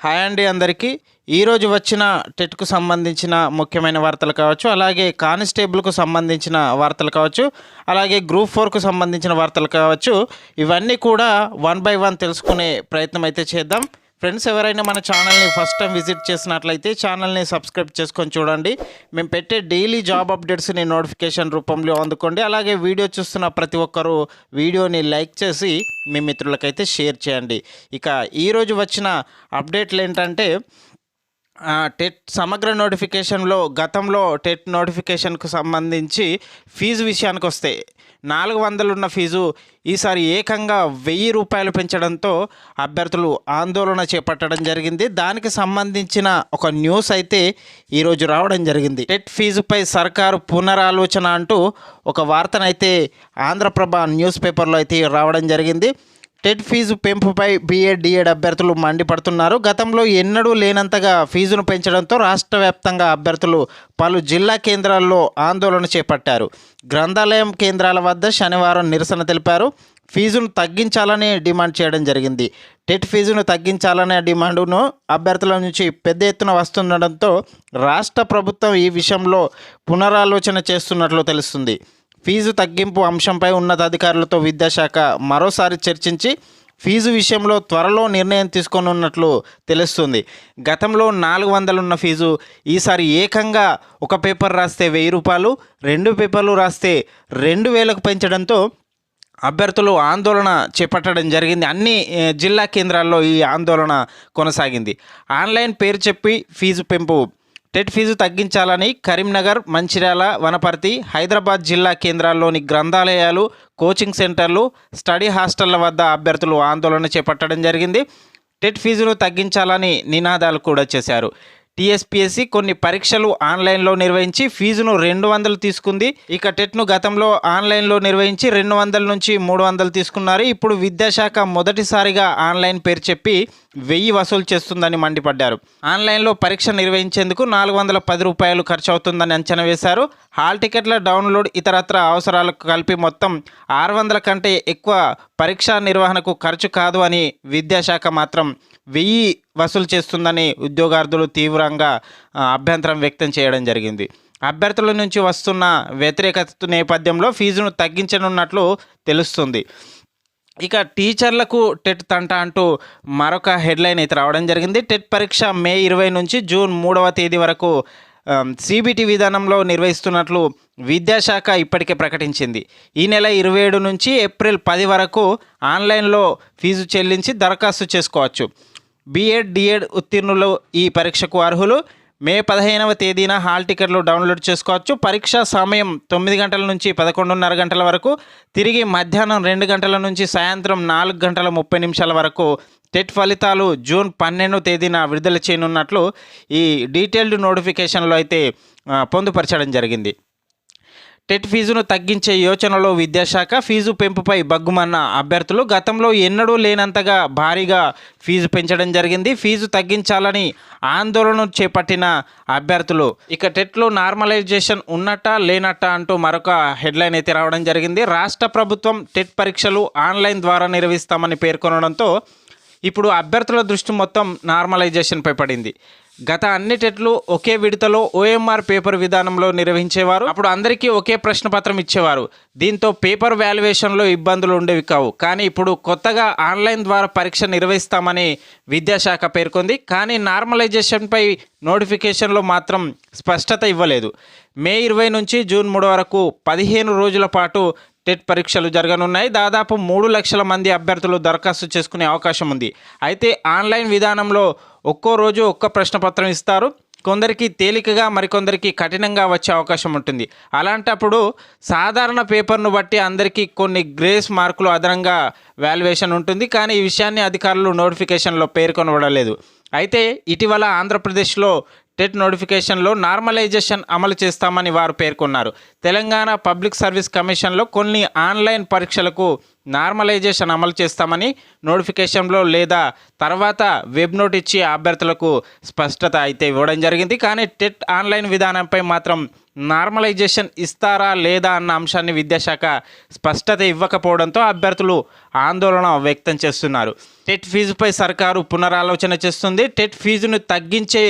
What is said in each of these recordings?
Hi అండి అందరికీ. ఈరోజు వచ్చిన టెట్కు సంబంధించిన ముఖ్యమైన వార్తలు కావచ్చు అలాగే కానిస్టేబుల్కు సంబంధించిన వార్తలు కావచ్చు అలాగే గ్రూప్ ఫోర్కు సంబంధించిన వార్తలు కావచ్చు ఇవన్నీ కూడా వన్ బై వన్ తెలుసుకునే ప్రయత్నం అయితే చేద్దాం. ఫ్రెండ్స్ ఎవరైనా మన ఛానల్ని ఫస్ట్ టైం విజిట్ చేసినట్లయితే ఛానల్ని సబ్స్క్రైబ్ చేసుకొని చూడండి. మేము పెట్టే డైలీ జాబ్ అప్డేట్స్ని నోటిఫికేషన్ రూపంలో అందుకోండి. అలాగే వీడియో చూస్తున్న ప్రతి ఒక్కరూ వీడియోని లైక్ చేసి మీ మిత్రులకైతే షేర్ చేయండి. ఇక ఈరోజు వచ్చిన అప్డేట్లు ఏంటంటే టెట్ సమగ్ర నోటిఫికేషన్లో గతంలో టెట్ నోటిఫికేషన్కు సంబంధించి ఫీజు విషయానికి వస్తే నాలుగు వందలున్న ఫీజు ఈసారి ఏకంగా వెయ్యి రూపాయలు పెంచడంతో అభ్యర్థులు ఆందోళన చేపట్టడం జరిగింది. దానికి సంబంధించిన ఒక న్యూస్ అయితే ఈరోజు రావడం జరిగింది. టెట్ ఫీజుపై సర్కారు పునరాలోచన అంటూ ఒక వార్తనైతే ఆంధ్రప్రభ న్యూస్ పేపర్లో అయితే రావడం జరిగింది. టెట్ ఫీజు పెంపుపై బీఎడ్ డిఎడ్ అభ్యర్థులు మండిపడుతున్నారు. గతంలో ఎన్నడూ లేనంతగా ఫీజును పెంచడంతో రాష్ట్ర వ్యాప్తంగా అభ్యర్థులు పలు జిల్లా కేంద్రాల్లో ఆందోళన చేపట్టారు. గ్రంథాలయం కేంద్రాల వద్ద శనివారం నిరసన తెలిపారు. ఫీజును తగ్గించాలని డిమాండ్ చేయడం జరిగింది. టెట్ ఫీజును తగ్గించాలనే డిమాండును అభ్యర్థుల నుంచి పెద్ద ఎత్తున వస్తుండడంతో రాష్ట్ర ప్రభుత్వం ఈ విషయంలో పునరాలోచన చేస్తున్నట్లు తెలుస్తుంది. ఫీజు తగ్గింపు అంశంపై ఉన్నతాధికారులతో విద్యాశాఖ మరోసారి చర్చించి ఫీజు విషయంలో త్వరలో నిర్ణయం తీసుకోనున్నట్లు తెలుస్తుంది. గతంలో నాలుగు వందలున్న ఫీజు ఈసారి ఏకంగా ఒక పేపర్ రాస్తే వెయ్యి రూపాయలు రెండు పేపర్లు రాస్తే రెండు వేలకు పెంచడంతో అభ్యర్థులు ఆందోళన చేపట్టడం జరిగింది. అన్ని జిల్లా కేంద్రాల్లో ఈ ఆందోళన కొనసాగింది. ఆన్లైన్ పేరు చెప్పి ఫీజు పెంపు టెట్ ఫీజు తగ్గించాలని కరీంనగర్ మంచిర్యాల వనపర్తి హైదరాబాద్ జిల్లా కేంద్రాల్లోని గ్రంథాలయాలు కోచింగ్ సెంటర్లు స్టడీ హాస్టళ్ళ వద్ద అభ్యర్థులు ఆందోళన చేపట్టడం జరిగింది. టెట్ ఫీజును తగ్గించాలని నినాదాలు కూడా చేశారు. టీఎస్పీఎస్సి కొన్ని పరీక్షలు ఆన్లైన్లో నిర్వహించి ఫీజును రెండు వందలు తీసుకుంది. ఇక టెట్ను గతంలో ఆన్లైన్లో నిర్వహించి రెండు వందల నుంచి మూడు వందలు తీసుకున్నారు. ఇప్పుడు విద్యాశాఖ మొదటిసారిగా ఆన్లైన్ పేరు చెప్పి వెయ్యి వసూలు చేస్తుందని మండిపడ్డారు. ఆన్లైన్లో పరీక్ష నిర్వహించేందుకు నాలుగు వందల పది రూపాయలు ఖర్చు అవుతుందని అంచనా వేశారు. హాల్ టికెట్ల డౌన్లోడ్ ఇతరత్ర అవసరాలకు కలిపి మొత్తం ఆరు వందల కంటే ఎక్కువ పరీక్షా నిర్వహణకు ఖర్చు కాదు అని విద్యాశాఖ మాత్రం వెయ్యి వసూలు చేస్తుందని ఉద్యోగార్థులు తీవ్రంగా అభ్యంతరం వ్యక్తం చేయడం జరిగింది. అభ్యర్థుల నుంచి వస్తున్న వ్యతిరేకత నేపథ్యంలో ఫీజును తగ్గించనున్నట్లు తెలుస్తుంది. ఇక టీచర్లకు టెట్ తంట అంటూ మరొక హెడ్లైన్ అయితే రావడం జరిగింది. టెట్ పరీక్ష మే ఇరవై నుంచి జూన్ మూడవ తేదీ వరకు సిబిటి విధానంలో నిర్వహిస్తున్నట్లు విద్యాశాఖ ఇప్పటికే ప్రకటించింది. ఈ నెల ఇరవై ఏడు నుంచి ఏప్రిల్ పది వరకు ఆన్లైన్లో ఫీజు చెల్లించి దరఖాస్తు చేసుకోవచ్చు. బీఎడ్ డిఎడ్ ఉత్తీర్ణులు ఈ పరీక్షకు అర్హులు. మే పదిహేనవ తేదీన హాల్ టికెట్లు డౌన్లోడ్ చేసుకోవచ్చు. పరీక్ష సమయం తొమ్మిది గంటల నుంచి పదకొండున్నర గంటల వరకు. తిరిగి మధ్యాహ్నం రెండు గంటల నుంచి సాయంత్రం నాలుగు గంటల ముప్పై నిమిషాల వరకు. టెట్ ఫలితాలు జూన్ పన్నెండవ తేదీన విడుదల చేయనున్నట్లు ఈ డీటెయిల్డ్ నోటిఫికేషన్లో అయితే పొందుపరచడం జరిగింది. టెట్ ఫీజును తగ్గించే యోచనలో విద్యాశాఖ ఫీజు పెంపుపై బగ్గుమన్న అభ్యర్థులు గతంలో ఎన్నడూ లేనంతగా భారీగా ఫీజు పెంచడం జరిగింది. ఫీజు తగ్గించాలని ఆందోళన చేపట్టిన అభ్యర్థులు ఇక టెట్లో నార్మలైజేషన్ ఉన్నట్ట లేనట్ట అంటూ మరొక హెడ్లైన్ అయితే రావడం జరిగింది. రాష్ట్ర ప్రభుత్వం టెట్ పరీక్షలు ఆన్లైన్ ద్వారా నిర్వహిస్తామని పేర్కొనడంతో ఇప్పుడు అభ్యర్థుల దృష్టి మొత్తం నార్మలైజేషన్పై పడింది. గత అన్నిటెట్లు ఒకే విడతలో ఓఎంఆర్ పేపర్ విధానంలో నిర్వహించేవారు. అప్పుడు అందరికీ ఒకే ప్రశ్న పత్రం ఇచ్చేవారు. దీంతో పేపర్ వాల్యుయేషన్లో ఇబ్బందులు ఉండేవి కావు. కానీ ఇప్పుడు కొత్తగా ఆన్లైన్ ద్వారా పరీక్ష నిర్వహిస్తామని విద్యాశాఖ పేర్కొంది. కానీ నార్మలైజేషన్పై నోటిఫికేషన్లో మాత్రం స్పష్టత ఇవ్వలేదు. మే ఇరవై నుంచి జూన్ మూడు వరకు పదిహేను రోజుల పాటు టెట్ పరీక్షలు జరగనున్నాయి. దాదాపు మూడు లక్షల మంది అభ్యర్థులు దరఖాస్తు చేసుకునే అవకాశం ఉంది. అయితే ఆన్లైన్ విధానంలో ఒక్కో రోజు ఒక్క ప్రశ్నపత్రం ఇస్తారు. కొందరికి తేలికగా మరికొందరికి కఠినంగా వచ్చే అవకాశం ఉంటుంది. అలాంటప్పుడు సాధారణ పేపర్ను బట్టి అందరికీ కొన్ని గ్రేస్ మార్కులు అదనంగా వాల్యుయేషన్ ఉంటుంది. కానీ ఈ విషయాన్ని అధికారులు నోటిఫికేషన్లో పేర్కొనబడలేదు. అయితే ఇటీవల ఆంధ్రప్రదేశ్లో టెట్ నోటిఫికేషన్లో నార్మలైజేషన్ అమలు చేస్తామని వారు పేర్కొన్నారు. తెలంగాణ పబ్లిక్ సర్వీస్ కమిషన్లో కొన్ని ఆన్లైన్ పరీక్షలకు నార్మలైజేషన్ అమలు చేస్తామని నోటిఫికేషన్లో లేదా తర్వాత వెబ్ నోట్ ఇచ్చి అభ్యర్థులకు స్పష్టత అయితే ఇవ్వడం జరిగింది. కానీ టెట్ ఆన్లైన్ విధానంపై మాత్రం నార్మలైజేషన్ ఇస్తారా లేదా అన్న అంశాన్ని విద్యాశాఖ స్పష్టత ఇవ్వకపోవడంతో అభ్యర్థులు ఆందోళన వ్యక్తం చేస్తున్నారు. టెట్ ఫీజుపై సర్కారు పునరాలోచన చేస్తుంది. టెట్ ఫీజును తగ్గించే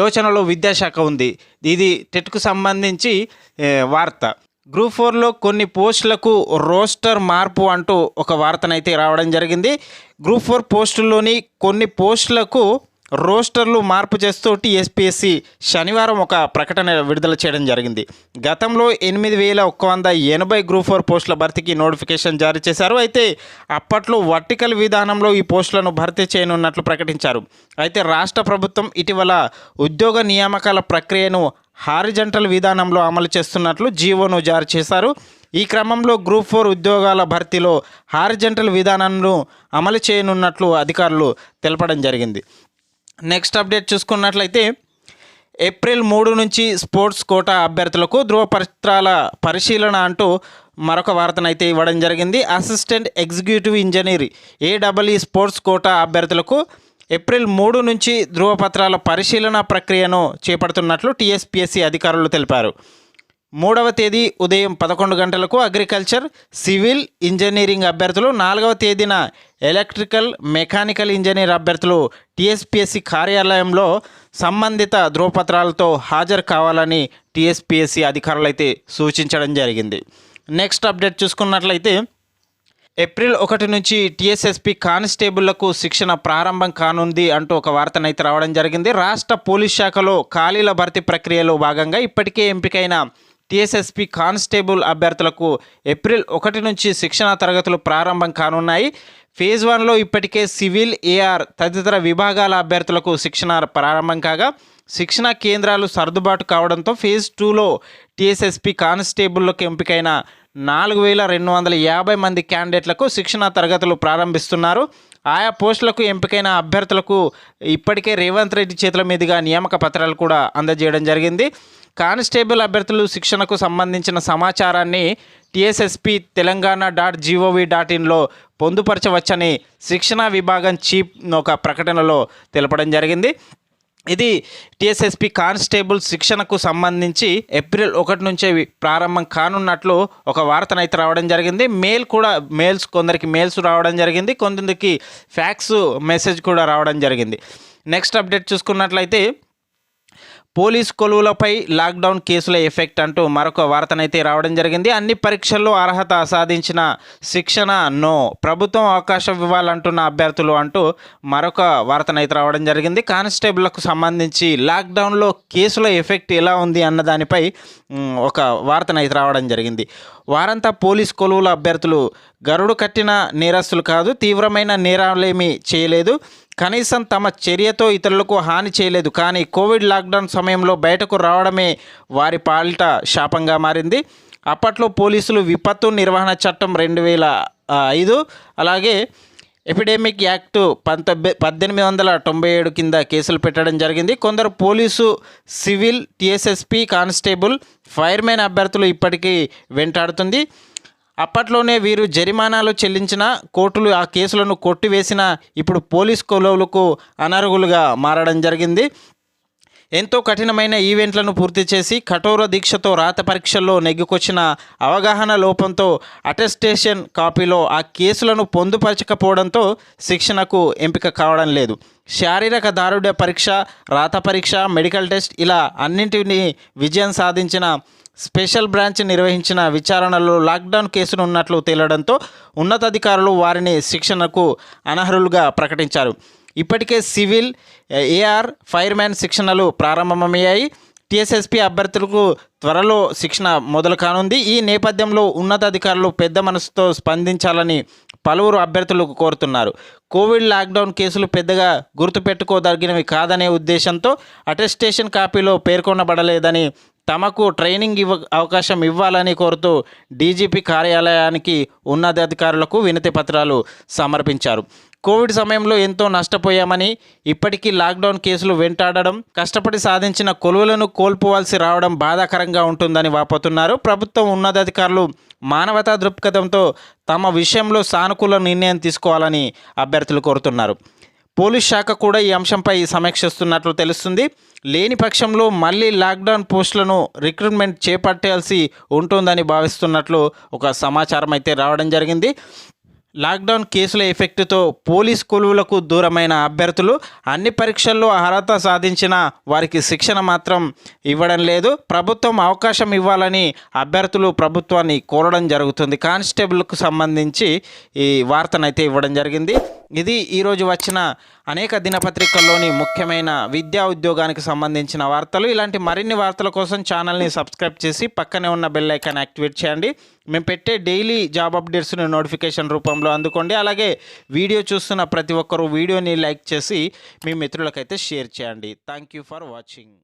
యోచనలో విద్యాశాఖ ఉంది. ఇది టెట్కు సంబంధించి వార్త. గ్రూప్ ఫోర్లో కొన్ని పోస్టులకు రోస్టర్ మార్పు అంటూ ఒక వార్తనైతే రావడం జరిగింది. గ్రూప్ ఫోర్ పోస్టుల్లోని కొన్ని పోస్టులకు రోస్టర్లు మార్పు చేస్తూ టీఎస్పీఎస్సి శనివారం ఒక ప్రకటన విడుదల చేయడం జరిగింది. గతంలో ఎనిమిది వేల ఒక్క వంద ఎనభై గ్రూప్ ఫోర్ పోస్టుల భర్తీకి నోటిఫికేషన్ జారీ చేశారు. అయితే అప్పట్లో వర్టికల్ విధానంలో ఈ పోస్టులను భర్తీ చేయనున్నట్లు ప్రకటించారు. అయితే రాష్ట్ర ప్రభుత్వం ఇటీవల ఉద్యోగ నియామకాల ప్రక్రియను హారిజంటల్ విధానంలో అమలు చేస్తున్నట్లు జీవోను జారీ చేశారు. ఈ క్రమంలో గ్రూప్ ఫోర్ ఉద్యోగాల భర్తీలో హారిజంటల్ విధానాన్ని అమలు చేయనున్నట్లు అధికారులు తెలపడం జరిగింది. నెక్స్ట్ అప్డేట్ చూసుకున్నట్లయితే ఏప్రిల్ మూడు నుంచి స్పోర్ట్స్ కోటా అభ్యర్థులకు ధృవపత్రాల పరిశీలన అంటూ మరొక వార్తనైతే ఇవ్వడం జరిగింది. Assistant executive engineer AW sports quota అభ్యర్థులకు ఏప్రిల్ మూడు నుంచి ధృవపత్రాల పరిశీలన ప్రక్రియను చేపడుతున్నట్లు టీఎస్పీఎస్సీ అధికారులు తెలిపారు. మూడవ తేదీ ఉదయం పదకొండు గంటలకు అగ్రికల్చర్ సివిల్ ఇంజనీరింగ్ అభ్యర్థులు నాలుగవ తేదీన ఎలక్ట్రికల్ మెకానికల్ ఇంజనీర్ అభ్యర్థులు టీఎస్పీఎస్సీ కార్యాలయంలో సంబంధిత ధృవపత్రాలతో హాజరు కావాలని టీఎస్పీఎస్సీ అధికారులైతే సూచించడం జరిగింది. నెక్స్ట్ అప్డేట్ చూసుకున్నట్లయితే ఏప్రిల్ ఒకటి నుంచి టీఎస్ఎస్పి కానిస్టేబుళ్ళకు శిక్షణ ప్రారంభం కానుంది అంటూ ఒక వార్తనైతే రావడం జరిగింది. రాష్ట్ర పోలీస్ శాఖలో ఖాళీల భర్తీ ప్రక్రియలో భాగంగా ఇప్పటికే ఎంపికైన టీఎస్ఎస్పి కానిస్టేబుల్ అభ్యర్థులకు ఏప్రిల్ ఒకటి నుంచి శిక్షణ తరగతులు ప్రారంభం కానున్నాయి. ఫేజ్ వన్లో ఇప్పటికే సివిల్ ఏఆర్ తదితర విభాగాల అభ్యర్థులకు శిక్షణ ప్రారంభం కాగా శిక్షణ కేంద్రాలు సర్దుబాటు కావడంతో ఫేజ్ టూలో టీఎస్ఎస్పి కానిస్టేబుల్లకు ఎంపికైన నాలుగు వేల రెండు వందల యాభై మంది క్యాండిడేట్లకు శిక్షణ తరగతులు ప్రారంభిస్తున్నారు. ఆయా పోస్టులకు ఎంపికైన అభ్యర్థులకు ఇప్పటికే రేవంత్ రెడ్డి చేతుల మీదుగా నియామక పత్రాలు కూడా అందజేయడం జరిగింది. కానిస్టేబుల్ అభ్యర్థులు శిక్షణకు సంబంధించిన సమాచారాన్ని TSSP Telangana dot gov dot ఇన్లో పొందుపరచవచ్చని శిక్షణ విభాగం చీఫ్ ఒక ప్రకటనలో తెలపడం జరిగింది. ఇది టీఎస్ఎస్పి కానిస్టేబుల్ శిక్షణకు సంబంధించి ఏప్రిల్ ఒకటి నుంచే ప్రారంభం కానున్నట్లు ఒక వార్తనైతే రావడం జరిగింది. మెయిల్ కూడా మెయిల్స్ కొందరికి మెయిల్స్ రావడం జరిగింది. కొందరికి ఫ్యాక్స్ మెసేజ్ కూడా రావడం జరిగింది. నెక్స్ట్ అప్డేట్ చూసుకున్నట్లయితే పోలీస్ కొలువులపై లాక్డౌన్ కేసుల ఎఫెక్ట్ అంటూ మరొక వార్తనైతే రావడం జరిగింది. అన్ని పరీక్షల్లో అర్హత సాధించిన శిక్షణ నో. ప్రభుత్వం అవకాశం ఇవ్వాలంటున్న అభ్యర్థులు అంటూ మరొక వార్తనైతే రావడం జరిగింది. కానిస్టేబుల్లకు సంబంధించి లాక్డౌన్లో కేసుల ఎఫెక్ట్ ఎలా ఉంది అన్న దానిపై ఒక వార్తనైతే రావడం జరిగింది. వారంతా పోలీస్ కొలువుల అభ్యర్థులు గరుడు కట్టిన నేరస్తులు కాదు తీవ్రమైన నేరాలేమీ చేయలేదు. కనీసం తమ చర్యతో ఇతరులకు హాని చేయలేదు. కానీ కోవిడ్ లాక్డౌన్ సమయంలో బయటకు రావడమే వారి పాలిట శాపంగా మారింది. అప్పట్లో పోలీసులు విపత్తు నిర్వహణ చట్టం రెండు వేల ఐదు అలాగే ఎపిడెమిక్ యాక్ట్ పంతొమ్మిది పద్దెనిమిది వందల తొంభై ఏడు కింద కేసులు పెట్టడం జరిగింది. కొందరు police civil TSSP constable firemen అభ్యర్థులు ఇప్పటికీ వెంటాడుతుంది. అప్పట్లోనే వీరు జరిమానాలు చెల్లించిన కోర్టులు ఆ కేసులను కొట్టివేసిన ఇప్పుడు పోలీస్ కొలువులకు అనర్హులుగా మారడం జరిగింది. ఎంతో కఠినమైన ఈవెంట్లను పూర్తి చేసి కఠోర దీక్షతో రాత పరీక్షల్లో నెగ్గుకొచ్చిన అవగాహన లోపంతో అటెస్టేషన్ కాపీలో ఆ కేసులను పొందుపరచకపోవడంతో శిక్షణకు ఎంపిక కావడం లేదు. శారీరక దారుఢ్య పరీక్ష రాత పరీక్ష మెడికల్ టెస్ట్ ఇలా అన్నింటినీ విజయం సాధించిన స్పెషల్ బ్రాంచ్ నిర్వహించిన విచారణలో లాక్డౌన్ కేసులు ఉన్నట్లు తేలడంతో ఉన్నతాధికారులు వారిని శిక్షణకు అనర్హులుగా ప్రకటించారు. ఇప్పటికే సివిల్ ఏఆర్ ఫైర్మ్యాన్ శిక్షణలు ప్రారంభమయ్యాయి. టీఎస్ఎస్పీ అభ్యర్థులకు త్వరలో శిక్షణ మొదలు కానుంది. ఈ నేపథ్యంలో ఉన్నతాధికారులు పెద్ద మనసుతో స్పందించాలని పలువురు అభ్యర్థులు కోరుతున్నారు. కోవిడ్ లాక్డౌన్ కేసులు పెద్దగా గుర్తుపెట్టుకోదగినవి కాదనే ఉద్దేశంతో అటెస్టేషన్ కాపీలో పేర్కొనబడలేదని తమకు ట్రైనింగ్ ఇవ్వ అవకాశం ఇవ్వాలని కోరుతూ డీజీపీ కార్యాలయానికి ఉన్నతాధికారులకు వినతి పత్రాలు సమర్పించారు. కోవిడ్ సమయంలో ఎంతో నష్టపోయామని ఇప్పటికీ లాక్డౌన్ కేసులు వెంటాడడం కష్టపడి సాధించిన కొలువులను కోల్పోవాల్సి రావడం బాధాకరంగా ఉంటుందని వాపోతున్నారు. ప్రభుత్వం ఉన్నతాధికారులు మానవతా దృక్పథంతో తమ విషయంలో సానుకూల నిర్ణయం తీసుకోవాలని అభ్యర్థులు కోరుతున్నారు. పోలీస్ శాఖ కూడా ఈ అంశంపై సమీక్షిస్తున్నట్లు తెలుస్తుంది. లేని పక్షంలో మళ్ళీ లాక్డౌన్ పోస్టులను రిక్రూట్మెంట్ చేపట్టాల్సి ఉంటుందని భావిస్తున్నట్లు ఒక సమాచారం అయితే రావడం జరిగింది. లాక్డౌన్ కేసుల ఎఫెక్ట్తో పోలీస్ కొలువులకు దూరమైన అభ్యర్థులు అన్ని పరీక్షల్లో అర్హత సాధించిన వారికి శిక్షణ మాత్రం ఇవ్వడం లేదు. ప్రభుత్వం అవకాశం ఇవ్వాలని అభ్యర్థులు ప్రభుత్వాన్ని కోరడం జరుగుతుంది. కానిస్టేబుల్కు సంబంధించి ఈ వార్తనైతే ఇవ్వడం జరిగింది. ఇది ఈరోజు వచ్చిన అనేక దినపత్రికల్లోని ముఖ్యమైన విద్యా ఉద్యోగానికి సంబంధించిన వార్తలు. ఇలాంటి మరిన్ని వార్తల కోసం ఛానల్ని సబ్స్క్రైబ్ చేసి పక్కనే ఉన్న బెల్ ఐకాన్ యాక్టివేట్ చేయండి. మేము పెట్టే డైలీ జాబ్ అప్డేట్స్ని నోటిఫికేషన్ రూపంలో అందుకోండి. అలాగే వీడియో చూస్తున్న ప్రతి ఒక్కరూ వీడియోని లైక్ చేసి మీ మిత్రులకైతే షేర్ చేయండి. Thank you for watching.